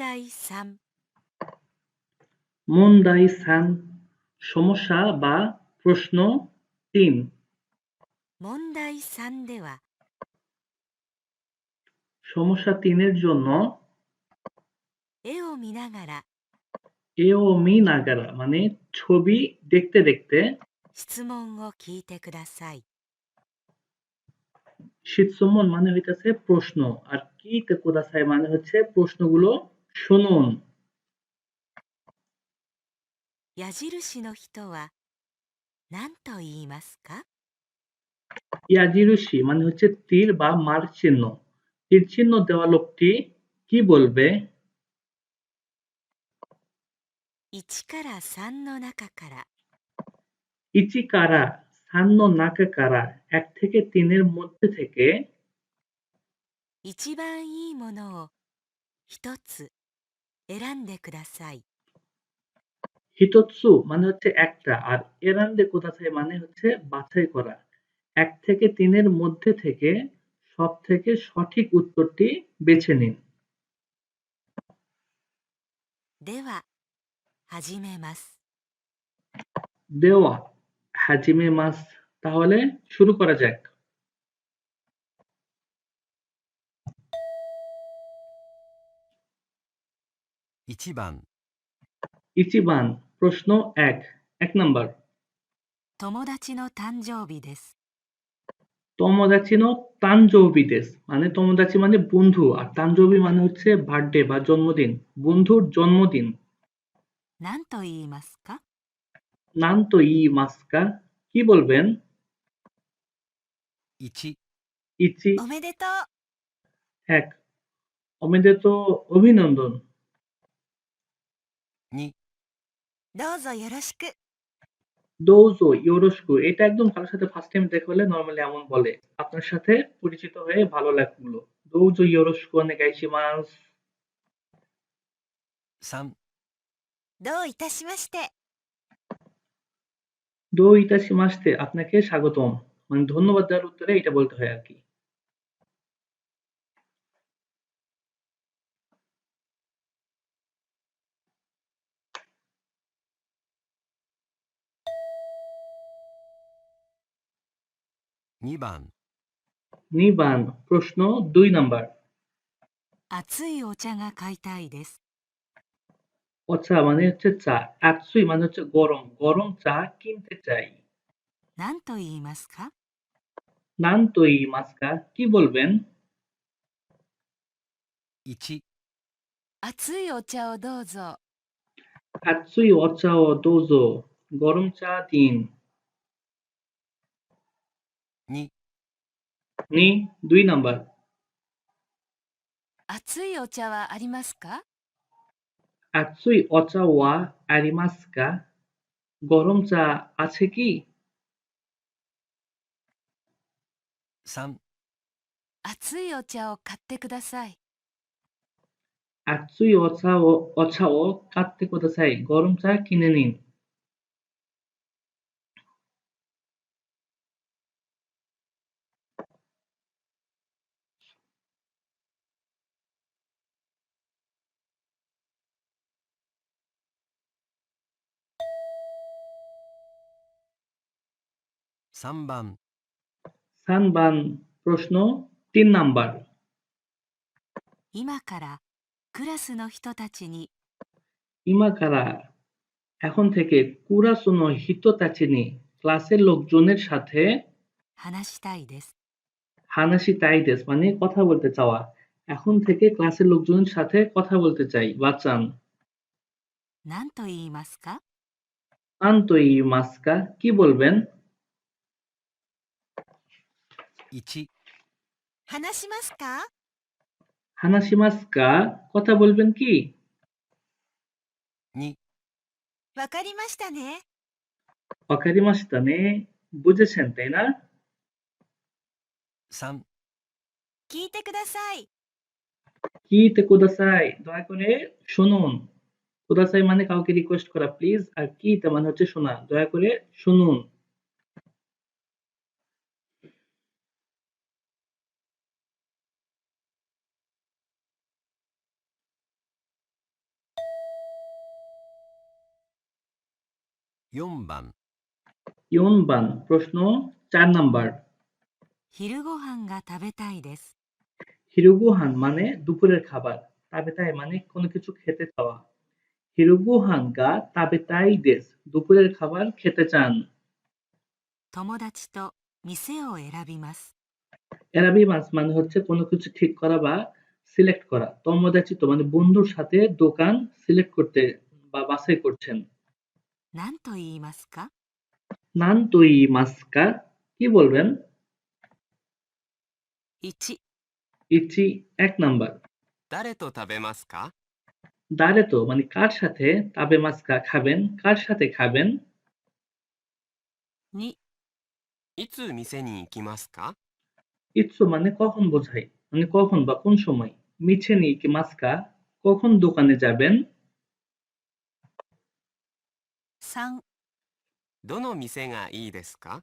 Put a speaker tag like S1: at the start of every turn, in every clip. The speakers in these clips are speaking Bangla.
S1: 題3
S2: মন্দাই সান সমস্যা বা প্রশ্ন তিন
S1: 問題3では
S2: সমস্যা তিনের জন্য
S1: 絵を見ながら
S2: এও মি নাগারা মানে ছবি দেখতে দেখতে
S1: 質問を聞いてください
S2: শীতসম্মন মানে হইতেছে প্রশ্ন আর কি তে কোদাসাই মানে হচ্ছে প্রশ্নগুলো শুনুন
S1: 矢印の人は何と言いますか
S2: ইয়াজিরুশি মানে হচ্ছে তীর বা মার চিহ্ন তীর চিহ্ন দেওয়া লোকটি কি বলবে
S1: 1から3の中から
S2: ইচিকারা সান্ন নাকাকারা এক থেকে তিনের মধ্যে থেকে
S1: 一番いいものを一つ 選んでください
S2: হিতৎসু মানে হচ্ছে একটা আর এরান্দে কোদাসাই মানে হচ্ছে বাছাই করা এক থেকে তিনের মধ্যে থেকে সব থেকে সঠিক উত্তরটি বেছে নিন
S1: では始めます
S2: দেওয়া হাজিমে মাস তাহলে শুরু করা যাক
S3: 1番
S2: ইচিবান প্রশ্ন এক এক নাম্বার
S1: 友達の誕生日です
S2: তমদাচি নো তানজৌবি দেশ মানে তমদাচি মানে বন্ধু আর তানজৌবি মানে হচ্ছে বার্থডে বা জন্মদিন বন্ধুর জন্মদিন
S1: 何と言いますか
S2: নান তো ই মাস্কা কি বলবেন
S3: 1
S2: ইচি
S1: おめでとう
S2: এক অমেদে তো অভিনন্দন
S1: どうぞよろしく
S2: দৌজো ইয়োরস্কু এটা একদম কারোর সাথে ফার্স্ট টাইম দেখা হলে নর্মালি এমন বলে আপনার সাথে পরিচিত হয়ে ভালো লাগলো দৌজো ইয়োরস্কু অনেক গাইছি মাস
S3: 3
S1: どういたしまして
S2: দো ইতাশি মাসতে আপনাকে স্বাগতম মানে ধন্যবাদ দেওয়ার উত্তরে এটা বলতে হয় আর কি
S3: 2番
S2: 2番プロシの2ナンバー
S1: 熱いお茶が買いたいです。
S2: お茶はね、茶、熱いまね、ゴロン、ゴロン茶、金手茶。
S1: 何と言いますか
S2: 何と言いますかキボルベン
S3: ?1
S1: 熱いお茶をどうぞ。
S2: 熱いお茶をどうぞ。ゴロン茶、ティン。
S3: 2
S2: নি দুই নাম্বার
S1: 熱いお茶はありますか
S2: আতসুই অচা ওয়া আরিমাস্কা গরম চা আছে কি
S3: 3
S1: 熱いお茶を買ってください
S2: আতসুই অচা ও অচা ও কাটতে কোথায় গরম চা কিনে
S3: নিন3 番
S2: সানবান প্রশ্ন তিন নাম্বার
S1: 今からクラスの人たちに
S2: ইমাকারা এখন থেকে কুরাসুনো হিতোতাচিনি ক্লাসের লোকজনের সাথে
S1: 話したいです
S2: হানাসি তাইদেস মানে কথা বলতে চাওয়া এখন থেকে ক্লাসের লোকজনের সাথে কথা বলতে চাই বাচান
S1: 何と言いますか
S2: আন্তই মাস্কা কি বলবেন
S3: 1
S1: 話しますか
S2: হানাসি মাস্কা কথা বলবেন কি
S3: 2
S1: わかりましたね
S2: অকারি মাস্তানে বুঝেছেন তাই না
S3: 3
S1: 聞いてください
S2: কি তে কোদাসাই দয়া করে শুনুন কোদাসাই মানে কাউকে রিকোয়েস্ট করা প্লিজ আর কি তে মানে হচ্ছে শোনা দয়া করে শুনুন
S3: 4番
S2: ইয়নবান প্রশ্ন চার নাম্বার
S1: 昼ご飯が食べたいです。
S2: হিরুগুহান মানে দুপুরের খাবার তাবেতাই মানে কোনো কিছু খেতে চাওয়া হিরুগুহান গা তাবেতাই দেশ দুপুরের খাবার খেতে চান
S1: 友達と店を選びます。
S2: এরাবি মাস মানে হচ্ছে কোনো কিছু ঠিক করা বা সিলেক্ট করা তমদাচিত মানে বন্ধুর সাথে দোকান সিলেক্ট করতে বা বাছাই করছেন
S1: 何と言いますか
S2: নান তুই মাস্কা কি বলবেন
S1: 1、
S2: ইচ্ছি এক নাম্বার
S4: 誰と食べますか
S2: দাঁড়ে তো মানে কার সাথে তাবে মাস্কা খাবেন কার সাথে খাবেন
S1: 2、
S4: いつ店に行きますか
S2: ইচ্ছু মানে কখন বোঝায় মানে কখন বা কোন সময় মিছে নি কি মাস্কা কখন দোকানে যাবেন
S1: 3、
S4: どの店がいいですか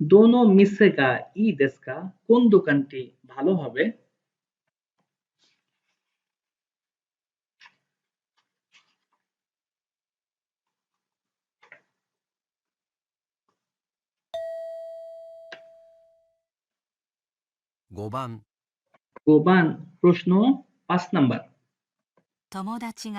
S2: দোনো মিসেগা ই দেস্কা কোন দোকানটি ভালো হবে
S3: 5番
S2: গোবান প্রশ্ন পাঁচ নাম্বার
S1: 友達が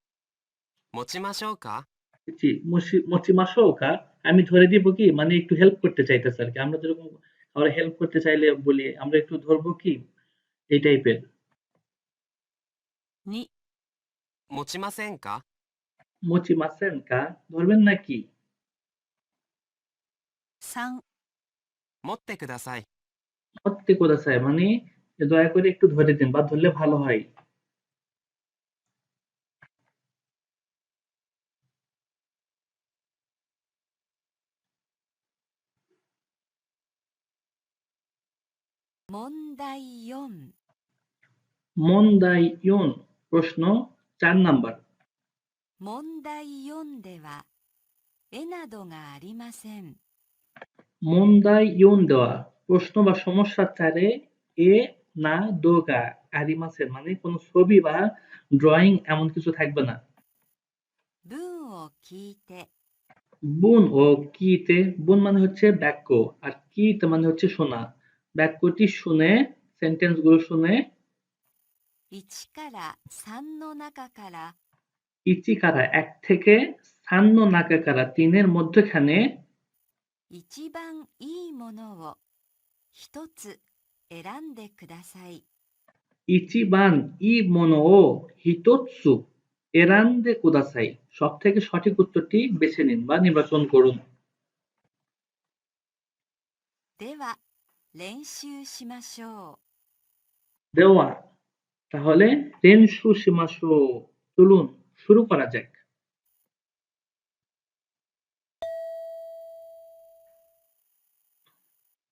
S2: আমি ধরে দিব কি? মানে একটু হেল্প করতে চাইতেছে আর কি। আমরা যেরকম আমরা হেল্প করতে চাইলে বলি আমরা একটু ধরবো কি? এই টাইপের নি। ধরবেন নাকি কুদাসাই। কুদাসাই মানে দয়া করে একটু ধরে দিন বা ধরলে ভালো হয়।
S1: 問題4、
S2: মন্দাই ইয়ন প্রশ্ন চার নাম্বার
S1: 問題4では、絵などがありません。
S2: মন্দাই ইয়ন দেওয়া প্রশ্ন বা সমস্যা চারে এ না দোগা আরিমাসের মানে কোনো ছবি বা ড্রয়িং এমন কিছু থাকবে না
S1: 文を聞いて、
S2: বুন ও কিতে বুন মানে হচ্ছে বাক্য আর কিতে মানে হচ্ছে শোনা বাক্যটি শুনে সেন্টেন্সগুলো শুনে ইচিকারা এক থেকে সান্ন নাকাকারা তিনের মধ্যখানে ইচিবান ই ও হিতোৎসু কুদাসাই। সব থেকে সঠিক উত্তরটি বেছে নিন বা নির্বাচন করুন।
S1: 練習しましょう。
S2: দেওয়া তাহলে রেনসু সীমাসো চলুন শুরু করা যাক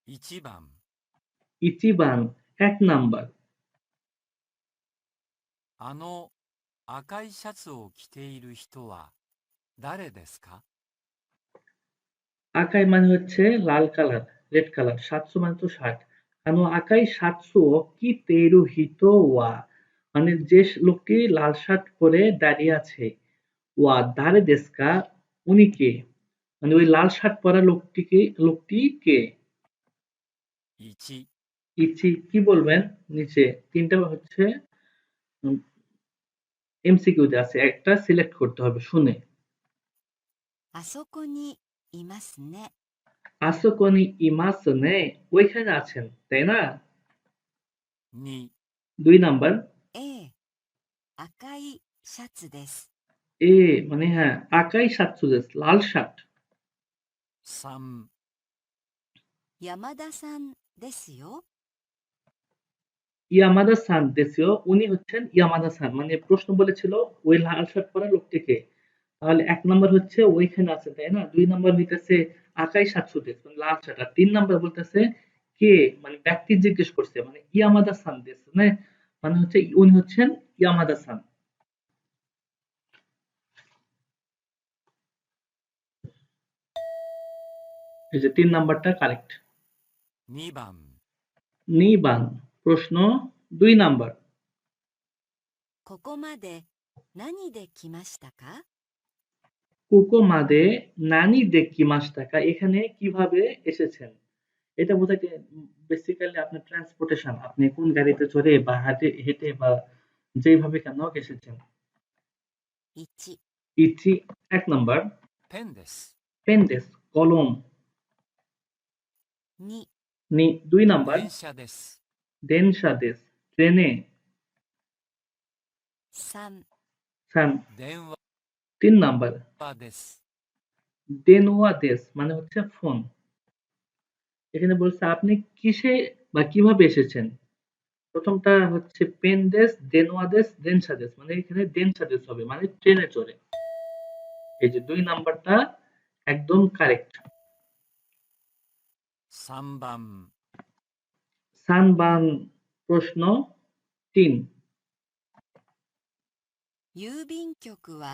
S5: 1番
S2: ইচিবান এক নাম্বার
S5: あの赤いシャツを着ている人は誰ですか
S2: আকাই মানে হচ্ছে লাল কালার রেড কালার সাতশো মানে তো ষাট। কেন আকাই সাতশো কি তেরু হিত ওয়া। মানে যে লোকটি লাল শার্ট পরে দাঁড়িয়ে আছে ওয়া দারে দেশকা উনি কে? মানে ওই লাল শার্ট পরা লোকটিকে লোকটি কে?
S5: ইচি।
S2: ইচি কি বলবেন নিচে? তিনটা হচ্ছে এমসিকিউ তে আছে একটা সিলেক্ট করতে হবে শুনে।
S1: আসোকো নি ইমাস নে
S2: আসকনি ইমাসু নে ওইখানে আছেন তাই না দুই নাম্বার
S1: এ আকাই শাটসু দেস
S2: এ মানে হ্যাঁ আকাই শাটসু দেস লাল শার্ট
S1: সাম ইয়ামাদা সান দেস দেসিও
S2: ইয়ামাদা সান দেস দেসিও উনি হচ্ছেন ইয়ামাদা সান মানে প্রশ্ন বলেছিল ওই লাল শার্ট পরা লোকটিকে। তাহলে এক নাম্বার হচ্ছে ওইখানে আছে। তাই না? দুই নম্বর হইতেছে আকাই সাতশো দেশ মানে লাল শার্ট আর তিন নাম্বার বলতেছে কে মানে ব্যক্তি জিজ্ঞেস করছে মানে ইয়ামাদা সান দেশ মানে মানে হচ্ছে উনি হচ্ছেন ইয়ামাদা সান এই যে তিন নাম্বারটা কারেক্ট
S5: 2番
S2: নিবান প্রশ্ন দুই নাম্বার
S1: ここまで何で来ましたか
S2: কুকোমাদে নানি দেখি মাস টাকা এখানে কীভাবে এসেছেন? এটা বোঝাতে বেসিক্যালি আপনার ট্রান্সপোর্টেশন আপনি কোন গাড়িতে চড়ে বা হাটে হেঁটে বা যেভাবে কেন এসেছেন। ইচি। এক নম্বর। পেন্ডেস। কলম। নি। দুই নাম্বার। দেনশা দেশ ট্রেনে। সান। তিন নাম্বার
S5: 話です
S2: দেনুয়া দেশ মানে হচ্ছে ফোন এখানে বলছে আপনি কিসে বা কিভাবে এসেছেন প্রথমটা হচ্ছে পেন দেশ দেনুয়া দেশ দেনসা দেশ মানে এখানে দেনসা দেশ হবে মানে ট্রেনে চড়ে এই যে দুই নাম্বারটা একদম কারেক্ট
S5: 3番
S2: সানবান প্রশ্ন তিন
S1: 郵便局は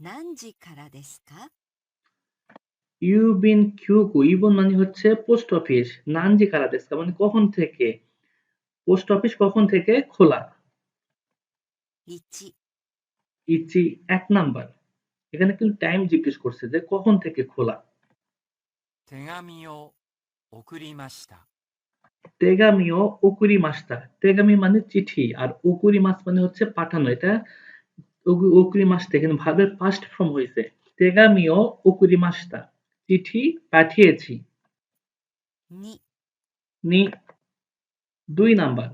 S1: 何時からですか
S2: ইউবিন কিউকু ইবন মানে হচ্ছে পোস্ট অফিস নানজি কারা দেশকা মানে কখন থেকে পোস্ট অফিস কখন থেকে খোলা
S1: 1、
S2: ইচি এক নাম্বার এখানে কিন্তু টাইম জিজ্ঞেস করছে যে কখন থেকে খোলা
S5: 手紙を送りました
S2: তেগামিও ওকুরি মাস্তা তেগামি মানে চিঠি আর ওকুরি মাস মানে হচ্ছে পাঠানো এটা উকুরিমাসতে কিন্তু পাস্ট ফর্ম তেগামিও চিঠি পাঠিয়েছি। নি। দুই নাম্বার।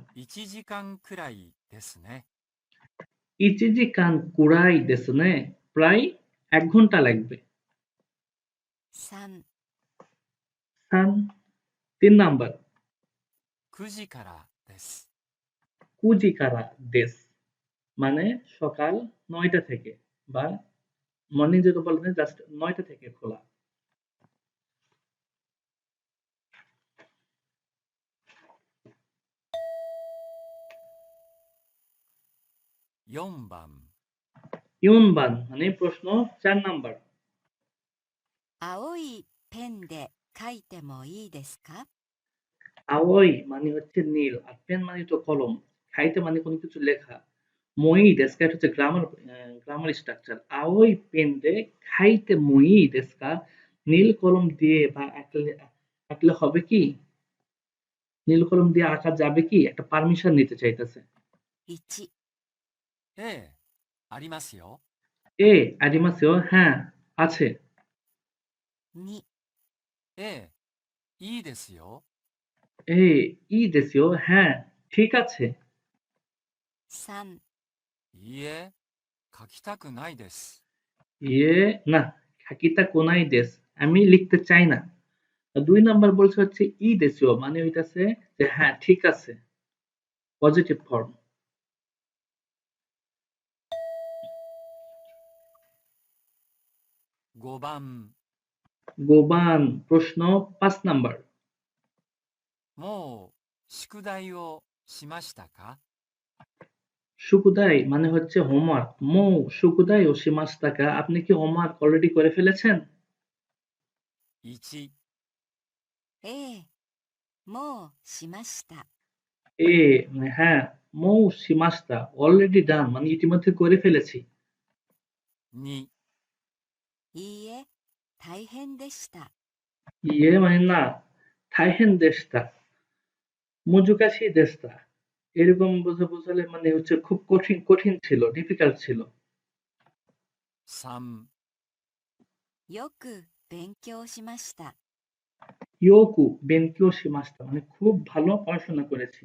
S2: কুরাই প্রায় এক ঘণ্টা লাগবে। তিন নাম্বার।
S5: কুজি কারা কুজি
S2: কারা দেশ মানে সকাল নয়টা থেকে বা মর্নিং যেটা বলতে জাস্ট নয়টা থেকে খোলা
S5: 4番
S2: ইউনবান মানে প্রশ্ন চার নাম্বার
S1: 青いペンで書いてもいいですか
S2: আওয়াই মানে হচ্ছে নীল আর পেন মানে তো কলম খাইতে মানে কোনো কিছু লেখা মই deska হচ্ছে গ্রামার গ্রামার স্ট্রাকচার আওই পেন্ডে খাইতে মুই দেশকা নীল কলম দিয়ে বা আঁকলে আঁকলে হবে কি? নীল কলম দিয়ে আঁকা যাবে কি? একটা পারমিশন নিতে চাইতেছে। এ আরিমাসিও? হ্যাঁ আছে।
S5: ই দেশিও
S2: এ ই দেশিও হ্যাঁ ঠিক আছে।
S5: いいえ書きたくないです
S2: ইয়ে না খাকিতা কোনাই দেশ আমি লিখতে চাই না আর দুই নাম্বার বলছে হচ্ছে ই দেশীয় মানে হইতাছে যে হ্যাঁ ঠিক আছে পজিটিভ ফর্ম
S5: 5番
S2: গোবান প্রশ্ন পাঁচ নাম্বার
S5: もう宿題をしましたか
S2: সুকুদাই মানে হচ্ছে হোমওয়ার্ক মৌ সুকুদাই ও সীমাস্তাকা আপনি কি হোমওয়ার্ক অলরেডি করে ফেলেছেন
S5: 1
S1: ええ、もうしました。
S2: এ মানে হ্যাঁ মৌ সীমাস্তা অলরেডি ডান মানে ইতিমধ্যে করে ফেলেছি
S5: 2
S1: いいえ、大変でした。
S2: ইয়ে মানে না থাইহেন দেশটা মুজুকাশি দেশটা এরকম বোঝা বোঝালে মানে হচ্ছে খুব কঠিন কঠিন ছিল ডিফিকাল্ট ছিল
S5: 3
S1: よく勉強しました。
S2: ইয়োকু বেনকিও সীমাস্তা মানে খুব ভালো পড়াশোনা করেছি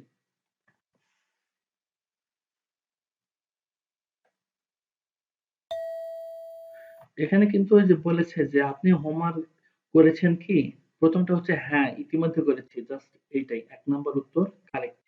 S2: এখানে কিন্তু ওই যে বলেছে যে আপনি হোমওয়ার্ক করেছেন কি প্রথমটা হচ্ছে হ্যাঁ ইতিমধ্যে করেছি জাস্ট এইটাই এক নম্বর উত্তর কারেক্ট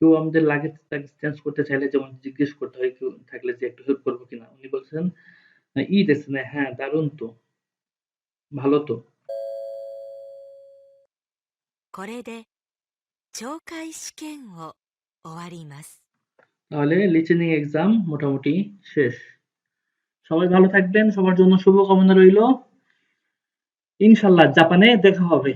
S2: কেউ আমাদের লাগেজ টাগেজ চেঞ্জ করতে চাইলে যেমন জিজ্ঞেস করতে হয় কেউ থাকলে যে একটু হেল্প করবো কিনা উনি বলছেন ই দেশে হ্যাঁ দারুণ তো ভালো তো
S1: これで懲戒試験を終わります。
S2: তাহলে লিসেনিং এক্সাম মোটামুটি শেষ সবাই ভালো থাকবেন সবার জন্য শুভকামনা রইল ইনশাল্লাহ জাপানে দেখা হবে